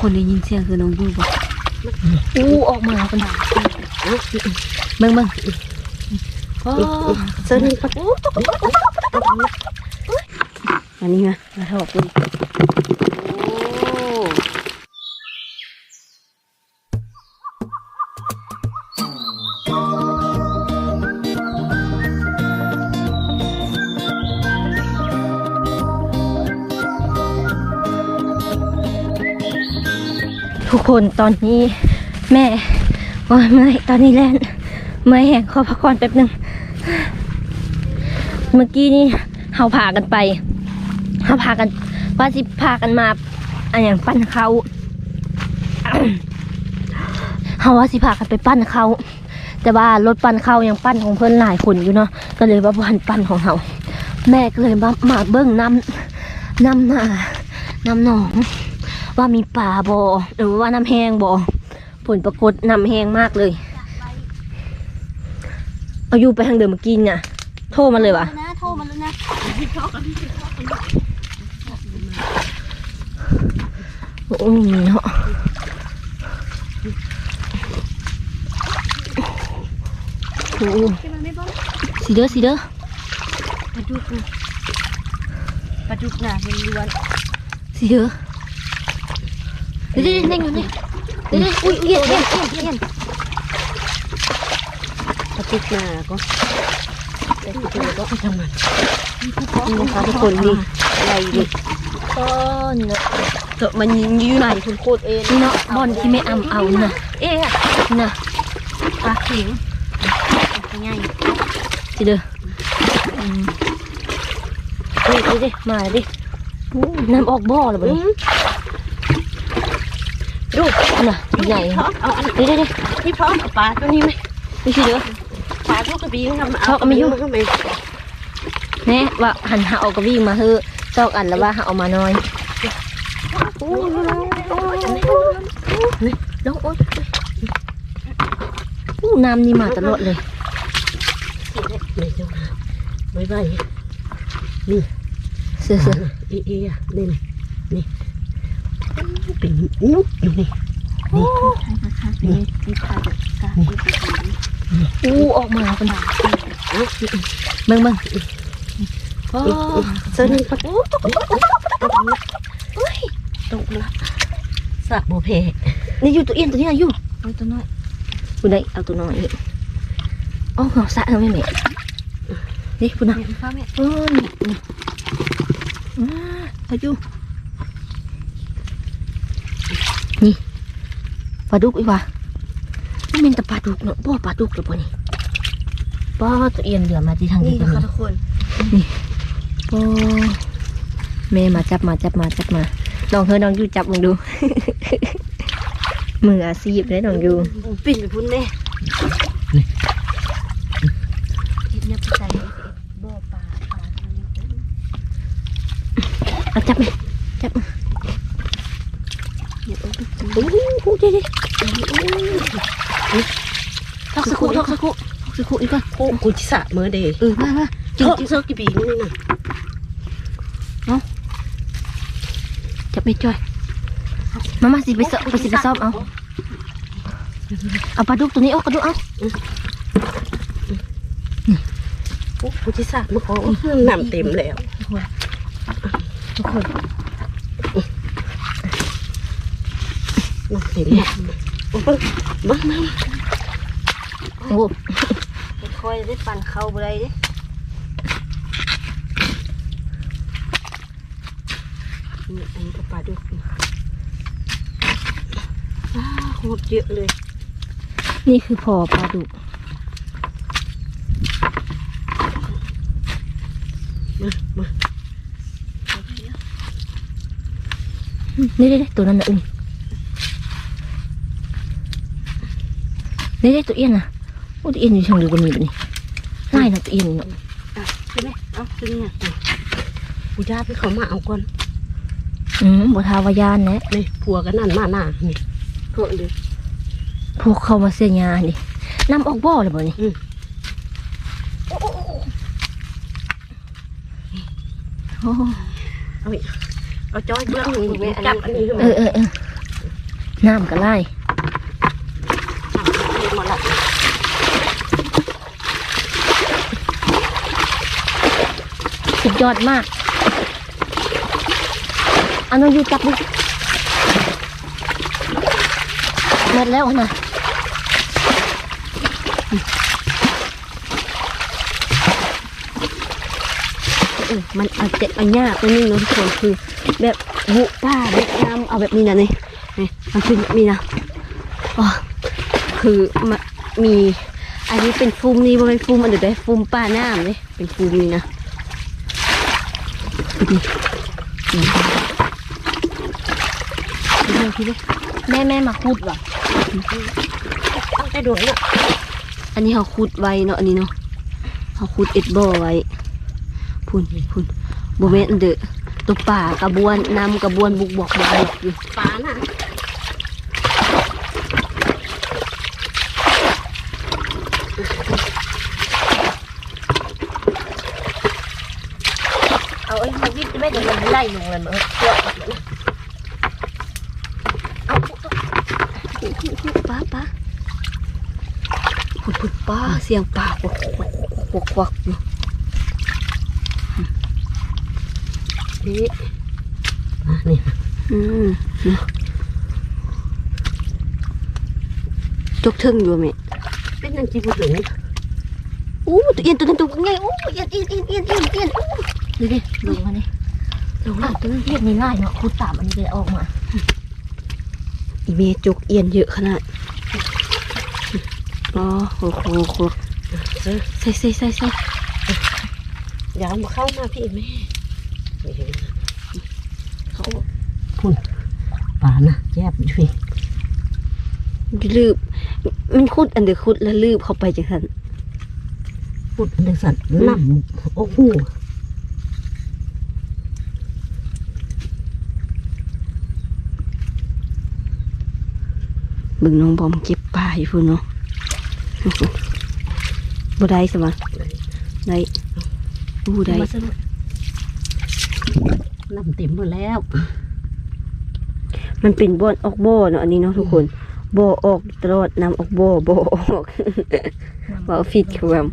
คนได้ยินเสียงคือน้องยูบ่อู้ออกมาคนเบิ่งเบิ่งพ่อเส้นนี้ปะอันนี้ไงมาถอดดู ทุกคนตอนนี้แม่โอ้ยเมื่อยตอนนี้แล่นเมื่อยแหงขอพักก่อนแป๊บหนึงเมื่อกี้นี่เฮาพากันไปเฮาพากันว่าสิพากันมาอันอย่างปั้นเขาเฮาว่าสิพากันไปปั้นเขาแต่ว่ารถปั้นเขายังปั้นของเพื่อนหลายคนอยู่เนาะก็เลยว่าวันปั้นของเฮาแม่ก็เลยมามาเบิ้งน้ำน้ำหน้าน้ำหนอง ว่ามีป่าบอหรือว่าน้ำแห้งบอผลปรากฏน้ำแห้งมากเลย เอาอยู่ไปทางเดิมเมื่อกี้เนี่ยโทรมาเลยวะนะโทรมาแล้วนะโอ้มีเนาะโอ้สีเด้อสีเด้อปลาดุกนะปลาดุกนะเป็นล้วนสีเด้อเดี๋ยวเดี๋ยวเดี๋ยวเดี๋ยเดี๋ยวเดี๋ยวอุ้ยเย็นเย็นเย็นเย็นปลาดุกนะก็แต่ที่เจอก็ทำมันนี่นะคะทุกคนนี่อะไรดิต้นเนาะเถอะมันอยู่ไหนคุณโคตรเองนี่เนาะบอลที่ไม่อำเอาน่ะเอ๊ะน่ะปลาข็งง่ายสิเด้ออืมนี่ดิดิมาดิน้ำออกบ่อเลยบ่นี่ ดูน่ะใหญ่พร้อมเอาอันเดี๋ยวเดี๋ยวเดี๋ยวนี่พร้อมเอาปลาตัวนี้ไหมนี่สิเด้อปลาลูกกระบี่ทำเขาก็ไม่ยุ่งก็ไม่แน่ว่าหันหาเอากระวิ่งมาเฮ้อะจอกอันแล้วว่าหาเอามาน้อยโอ้ยแล้วโอ๊ยอู้น้ำนี่มาตลอดเลยไม่เจ้าไม่ไหวเสือเสือเอ๊ะเอ๊ะนี่นี่เป็นนุ๊กอยู่นี่นี่อู้ออกมาเป็นเบิ่งเบิ่งพ่อเส้นนี้ปะตกละสะโบเพนี่อยู่ตัวเอียนตัวนี้นะอยู่เอาตัวน้อยคุณได้เอาตัวน้อยนี่อ๋อเหงาสะทำไมแม่นี่คุณนะเห็นฟ้าแม่เออนี่นี่อ่าอายุ นี่ปลาดุกอีกว่ะนี่เป็นแต่ปลาดุกเนาะบ่ปลาดุกหรือเปล่านี่ป้าตัวเอียนเหลือมาที่ทางนี่นี้ก็นะคะมีทุกคนป้แม่มาจับมาจับมาจับมาลองเธอน้องอยู่จับมึงดู มืออาชีพเลยน้องอยู่ปิ่นไปพุ่นแน่เห็ดเนี่ยไปใส่บ่อปลาปลาทางนี้เต็ม เอาจับไหมจับมา เดี๋ยวเอาไปกิน โอ้โหโอ้เจ๊เจ๊ทักสัก ครู่ทักสักครู่ทักสักครู่อีกก่อนโอ้กูจะสะมือเดย์เออมามาจริงจริงเซอร์กี่ปีนี่น่ะจับไม่จ้อยมามาสิไปเสาะไปสิไปซ้อมเอาเอาปลาดุกตัวนี้ออกกระดุกเอาโอ้กูจะสะมือขอน้ำเต็มแล้วทุกคนน้ำเต็มแล้วโอ้ยบ้างน้ โอ้ำค่อยได้ปั่นเข้าไปเลยดินี่อันนี้ก็ปลาดุกอ้าโคตรเยอะเลย นี่คือพอปลาดุกมามานี่ได้ตัวนั้นนะอุ้มนี่ได้ตัวเอียนนะโอ้ตัวเอียนอยู่ทางเดียวกันนี่ปะนี่ไล่นะตัวเอียนเนาะอะใช่ไหมเอาตัวนี้อะกูญาติไปเขามาเอาก่อนอืมบัทาวายานแนะนี่ผัวกันนั่นมาหน้านี่โทษเลยพวกเขามาเสียยานี่น้ำออกบ่อเลยบ่นี่อืมโอ้เอาอีกเอาจ้อยเบื้องหนึ่งแม่จับอันนี้ขึ้นเอมาอเออเออน้ำก็ไล่ หมดละ สุด ยอดมากอันน้องยูจับดิหมดแล้วนะเออมันอาจจะเอายากนิดนึงเนาะทุกคนคือ แบบบุป้าแบบน้ำเอาแบบนี้นะนี่นี่มันเป็นแบบนี้นะอ๋อคือมันมีอันนี้เป็นฟูมนี่ว่เป็นฟูมอันเดียวได้ฟูมป้าน้ำเลยเป็นฟูมนี่นะ นี่นี่นี่พี่เลยแม่แม่มาขุดว่ะเอาไปโดนเนาะอันนี้เขาขุดไว้เนาะอันนี้เนาะเขาขุดเอ็ดบ่อไว้พุ่นพุ่นโบเมนเดอตัวป่ากระบวนนำกระบวนบุกบอกบุกบอกอยู่ป่าน่ะ เอาไอ้ มาวิทย์แม่เดี๋ยวมันไล่ลงเลยมันเชื่อป้าป้าพุ่นพุ่นป้าเสียงป่าควักควักควักควักอยู่นี่อะนี่อืมเนาะจกทึ่งอยู่ไหมเป็นนังจีบุถึงอู้ตัวเอียนตัวนั้นตัวไงอู้เอียนเอียนเอียนเอียนเอียนเอียนอู้ดูดิลงมานี่ล งอ้าแล้ววตัวนี้เรียกง่ายๆเนาะคุดตามอันนี้เลยออกมา อีเมจกเอียนเยอะขนาดอ๋อโอ้โหโอ้โหใส่ใส่ใส่ใส่อย่าเอามาเข้ามาพี่แม่เขาพุ่นป่านะแยบช่วยลืบมันคุดอันเดียวคุดแล้วลืบเข้าไปจังสันพูดในสัตว์น้ำโอ้โห บึงน้องบอมเก็บป่าอยู่พุ่นเนาะบ่ได้สมะได้บูได้มาสรุปน้ำเต็มหมดแล้ว มันเป็นบ่อนออกบ่อเนาะอันนี้เนาะทุกคนบ่อออกตลอดน้ำออกบ่อบ่อออกว่าเอาฟิตคือแบบ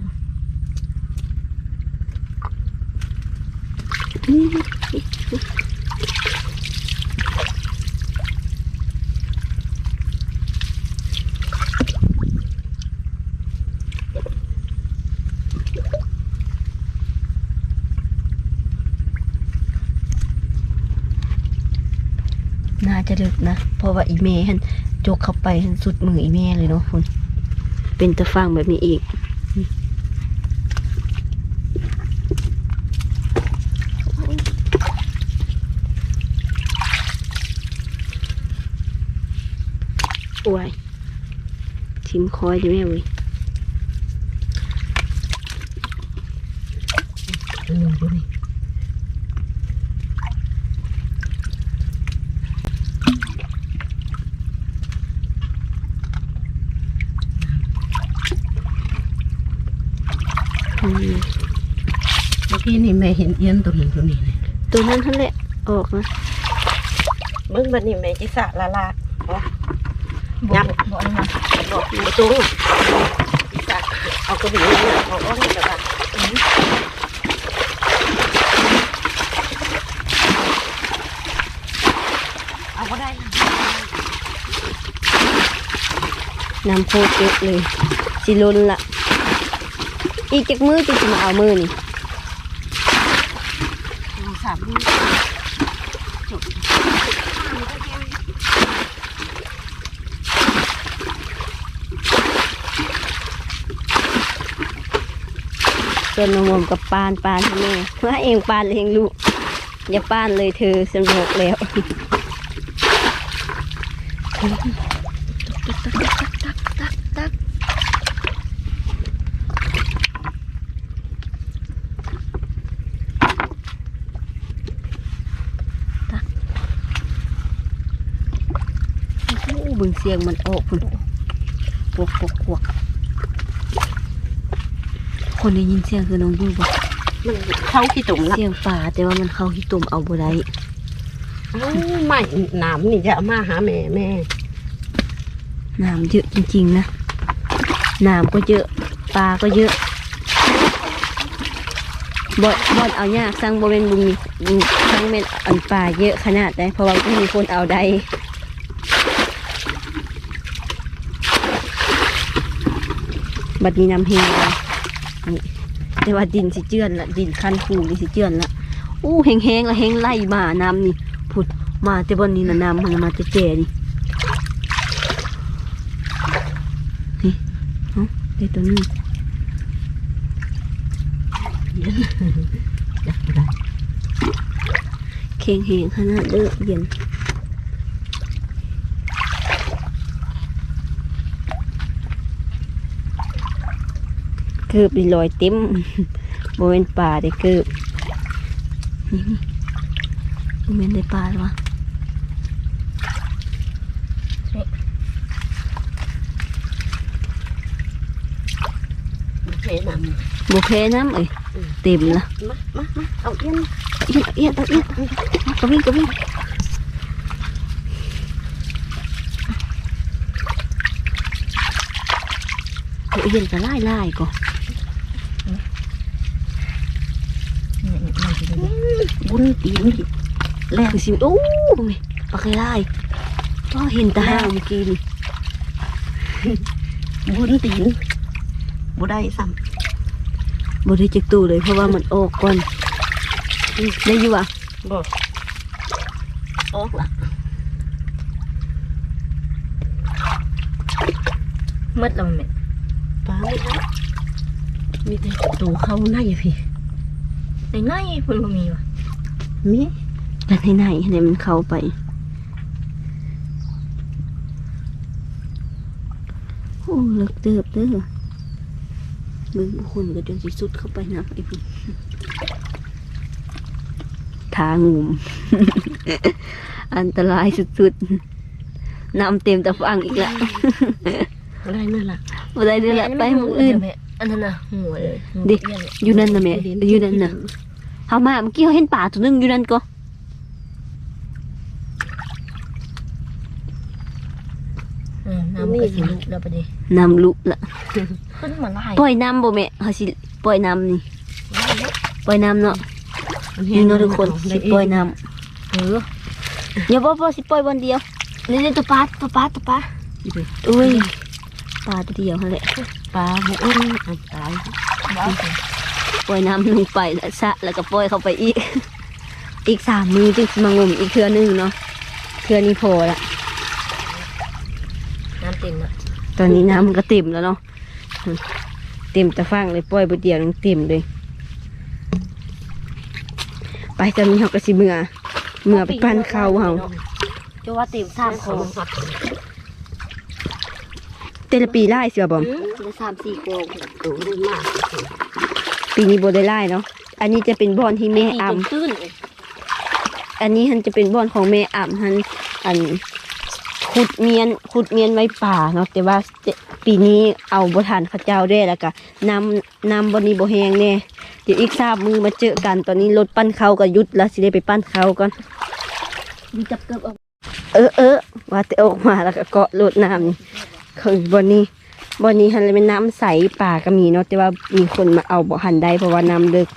น่า จะดึกนะ เพราะว่าอีเมหันจกเข้าไปหันสุดมืออีเมเลยเนาะคุณเป็นตะฟังแบบนี้อีกอ้ยทิมคอยดิแม่เว้ยอันนึงดูนี่ อืม เมื่อกี้นี่ แม่เห็นเอียนตัวหนึ่งตัวนี้เลยตัวนั้นท่านแหละออกนะเบิ่งบัดนี้แม่จิสะละลายับบอกเลยนะบอกอยู่ตรงอะจิสะเอากระบี่เนี่ยเอาออกให้แบบว่าเอาก็ได้น้ำโคตรเยอะเลยสิลนละอีกจากมือจะจะมาเอามือนี่ ส่วนนมมกับปานปานให้แม่ว่าเองปานเองลูกอย่าปานเลยเธอสนุกแล้ว โอ้เบึงเสียงมันออกพุ่นปวกปวกปวกคนได้ยินเสียงคือน้องยูบ่มันเข้าขี้ตุ่มละเสียงป่าแต่ว่ามันเข้าที่ตุ่มเอาบ่ได้เอ้าไม่หนามนี่จะเอามาหาแม่แม่น้ำเยอะจริงๆนะน้ำก็เยอะปลาก็เยอะบดบดเอายากสร้างบริเวณบุญมีสร้างเป็นอันปลาเยอะขนาดได้เพราะว่าไม่มีคนเอาได้ บัดนี้น้ำเฮงเลยนี่แต่ว่าดินสิเจือนละดินคันคูนี่สิเจือนละอู้แห้งๆละแห้งไล่มาน้ำนี่ผุดมาแต่บนนี้นะน้ำมันมาแต่เจนี่ไอ้ตัวนี้เข่งเหงขนาดเด้อเย็น เกือบดีลอยเต็มโมเมนป่าได้เกือบนี่นี่โมเมนได้ปลาหรอวะเทน้โบเพน้ำเอ้ยเต็มละำมามามาเอาเอี้ยนเอียดเอียดเอาเอียดกระวิ่งกระวิ่งเอาเอียนก็ไล่ไล่ก่อน บุญตีนแรกสิโอ้ยปลาไข่ไล่ก็เห็นแตาห้างเมื่อกี้นี่บุญตีนบ่ได้ซ้บได้จักตูเลยเพราะว่ามันออกก่อนได้อยู่อะำบ่ออกละมืดแล้วแม่ปลาไม่ได้มีแต่ตัวเข้าในพี่ในในเพิ่นบ่มีว่ะ มีแต่ในไหนให้มันเข้าไป โอ้เลิกเติบเด้อมึงคนก็จนสิสุดเข้าไปนะไอ้พุ่นทางงุม อันตรายสุดๆน้ำเต็มตะฟังอีกละบ่ได้นั่นล่ะบ่ได้เดือละไปหมืออื่นแม่อันนั้นน่ะหัวเลยดิอยู่นั่นนะแม่อยู่นั่นน่ะ เฮามาเมื่อกี้เขาเห็นป่าตัวหนึงอยู่นั่นก็อืมน้ำก็สิลุกแล้วปะดิน้ำลุละขึ้นมาไล่ปล่อยน้ำบ่แม่เขาสิปล่อยน้ำนี่ปล่อยน้ำเนาะมันี่เนาะทุกคนสิปล่อยน้เออำอย่าบ่บ่สิปล่อยวันเดียวนี่นี่ตัวปลาตัวปลาตัวปลาอุ้ยปลาตัวเดียวนั่นแหละปลาบุอ้นอันตายว้าว ปล่อยน้ำลงไปแล้วสะแล้วก็ปล่อยเข้าไปอีก อีกสามมือจึงสิมางมอีกเทื่อหนึงเนาะเทื่อนี้พอละน้ำเต็มอะตอนนี้น้ำมันก็เต็มแล้วเนาะเต็มตะฟังเลยปล่อยบเดียวนึงเต็มเลย ไปตอนนี้เขาก็สิเมื่อเมื่อไปปั้นข้าวเฮาจะว่าเต็มสามคเขาอหัดแต่ละปีไล่เสือบอมอืมเหลือสามสี่โกงตัวได้มาก ปีนี้โบได้ไล่เนาะ อันนี้จะเป็นบอนที่แม่สี่อ่จนตื้นเลยำอันนี้มันจะเป็นบอนของแม่อ่ำฮันอันขุดเมียนขุดเมียนไว้ป่าเนาะแต่ว่าปีนี้เอาบทานเข้าเจ้าได้แล้วก็นำนำบอนนี้โบแหงแน่เดี๋ยวอีกทราบมือมาเจอกันตอนนี้รถปั้นเขาก็หยุดแล้วสิได้ไปปั้นเขาก่อน มีจับเกือบออก เออเออว่าแต่ออกมาแล้วก็เกาะรดน้ำนี่คือบนนี้ บนนี้หันเลยเป็นน้ำใสป่าก็มีเนาะแต่ว่ามีคนมาเอาบ่หันได้เพราะว่าน้ำเลิก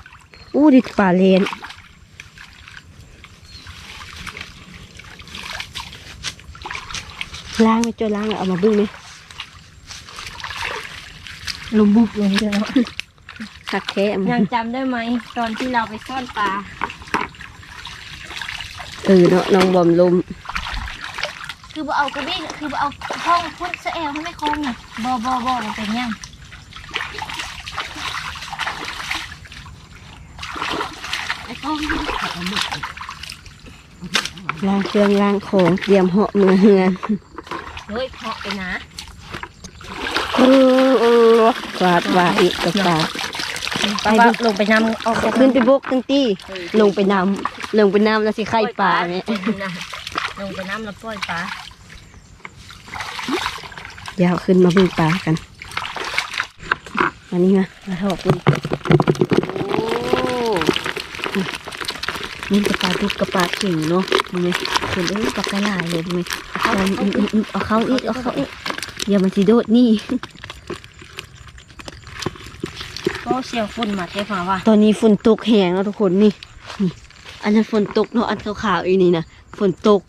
อู้ดิป่าเลนล้างไปจอยล้างแล้วเอามาบึ้งไหมลุมบุกลงเลยเนาะคักแท้มันยังจำได้ไหมตอนที่เราไปซ่อนปลาเออเนาะน้องบอมลม คือบ่เอากระบี่คือบ่เอาห้องพุ่นเสแอลให้ไม่คงน่ะบ่บ่บ่มันเป็นยังไอ้ก้องเอาหมดล้างเครื่องล้างของเตรียมเหาะมือเฮือนเฮ้ยเพาะไปนะเออเออกวาดว่าอีกกับปาดไปว่าลงไปนำออกจากขึ้นไปบกตั้งตี้ลงไปน้ำลงไปน้ำแล้วสิไข่ปลาเนี่ยลงไปน้ำแล้วปล่อยปลา เดี๋ยวเอาขึ้นมาบึ้งปลากันอันนี้มามาทอดดูโอ้นี่กระปลาดุกกระปลาเข่งเนาะดูไหมคนเอ้ยปลากระหลายเลยดูไหมเอาเข้าอีกเอาเข้าอีกเอาเข้าอีกเดี๋ยวมันสิโดดหนี่ก็เสียงฝนมาเทมาว่าตอนนี้ฝนตกแหงแล้วทุกคนนี่นี่ อันนั้นฝนตกเนาะอันขาวๆอีนี่นะฝนตก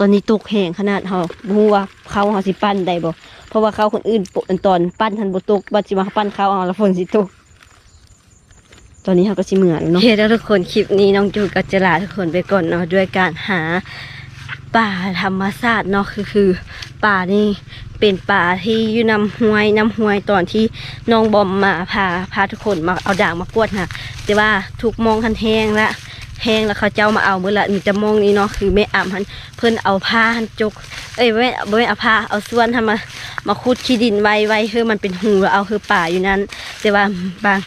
ตอนนี้ตกแหงขนาดเฮาบ่ฮู้ว่าเขาเฮาสิปั้นได้บ่เพราะว่าเขาคนอื่นปนตอนปั้นทันบ่ตกบัดสิมาปั้นเขาเอาแล้วฝนสิตกตอนนี้เขาก็สิเหมือนเนาะโอเคทุกคนคลิปนี้น้องจูก็จลาทุกคนไปก่อนเนาะด้วยการหาป่าธรรมชาติเนาะคือคือป่านี่เป็นป่าที่อยู่นำห้วยนำห้วยตอนที่น้องบอมมาพาพาทุกคนมาเอาด่างมากวดค่ะแต่ว่าถูกมองคันแห้งละ แห้งแล้วเขาเจ้ามาเอาเมื่อละมีจะมองนี้เนาะคือแม่อ่ำหันเพิ่นเอาผ้าหันจก เอ้ยไม่ไม่เอาผ้าเอาส่วนทำมา มาขุดขี้ดินไว้ไว้คือมันเป็นหูเอาคือป่าอยู่นั้น แต่ว่าบาง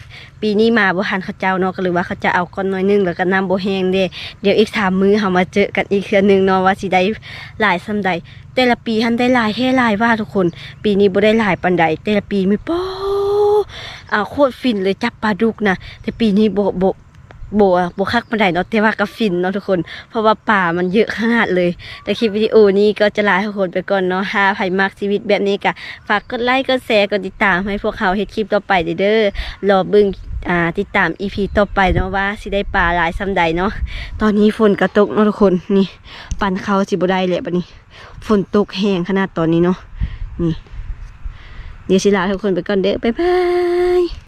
ปีนี้มาบ่ทันเขาเจ้าเนาะก็เลยว่าเขาจะเอาก้อนน้อยหนึงแล้วก็น้ำบ่แห้งเด้เดี๋ยวอีกสามมือเฮามาเจอกันอีกเทื่อหนึงเนาะว่าสิได้หลายซ้ำใดแต่ละปีทันได้หลายแค่หลายว่าทุกคน ปีนี้บ่ได้หลายปานใดแต่ละปีมีป้ออ่าโคตรฟินเลยจับปลาดุกนะแต่ปีนี้บ่บ บ่บ่คักปานใดเนาะแต่ว่าก็ฟินเนาะทุกคน เพราะว่าป่ามันเยอะขนาดเลย แต่คลิปวิดีโอนี้ก็จะลาทุกคนไปก่อนเนาะถ้าใครมักชีวิตแบบนี้ก็ฝากกดไลค์กดแชร์กดติดตามให้พวกเขาเฮ็ดคลิปต่อไปเด้อรอเบิ่งอ่าติดตาม EP ต่อไปเนาะว่าสิได้ปลาหลายซ้ำใดเนาะตอนนี้ฝนก็ตกเนาะทุกคนนี่ ปั่นเขาสิบได้แหละบัดนี้ฝนตกแห้งขนาดตอนนี้เนาะนี่เดี๋ยวสิลาทุกคนไปก่อนเด้อบ๊ายบาย